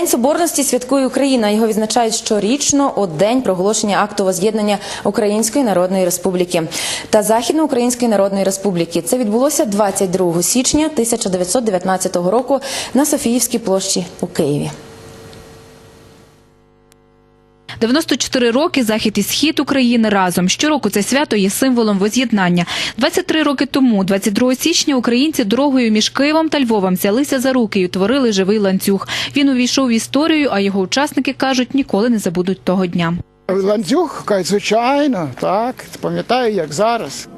День соборності святкує Україна. Його відзначають щорічно у день проголошення акту воз'єднання Української Народної Республіки та Західноукраїнської Народної Республіки. Це відбулося 22 січня 1919 року на Софіївській площі у Києві. 94 роки захід і схід України разом. Щороку це свято є символом воз'єднання. 23 роки тому, 22 січня, українці дорогою між Києвом та Львовом взялися за руки і утворили живий ланцюг. Він увійшов в історію, а його учасники кажуть, ніколи не забудуть того дня. Ланцюг, звичайно, так. Пам'ятаю, як зараз.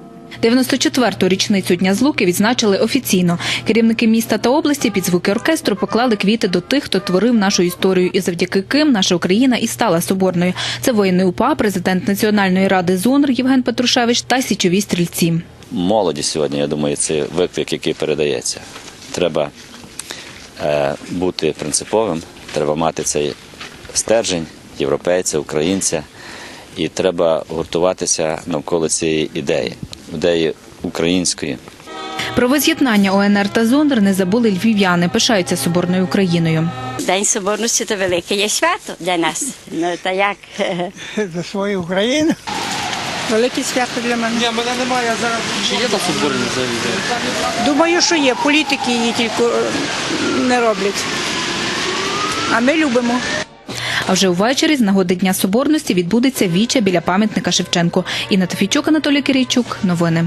94-ту річницю Дня Злуки відзначили офіційно. Керівники міста та області під звуки оркестру поклали квіти до тих, хто творив нашу історію, і завдяки ким наша Україна і стала соборною. Це воїни УПА, президент Національної ради ЗУНР Євген Петрушевич та січові стрільці. молоді сьогодні, я думаю, це виклик, який передається. Треба е, бути принциповим, треба мати цей стержень європейця, українця, і треба гуртуватися навколо цієї ідеї, ідеї української. Про воз'єднання ОНР та ЗУНР не забули львів'яни, пишаються соборною Україною. День соборності то велике є свято для нас. Ну та як? За свою Україну. Велике свято для мене. Ні, мене немає, я зараз. Чи є там соборні взагалі? Думаю, що є. Політики її тільки е, не роблять. А ми любимо. А вже увечері з нагоди Дня Соборності відбудеться віча біля пам'ятника Шевченку. Інна Тофійчук, Анатолій Кирійчук. Новини.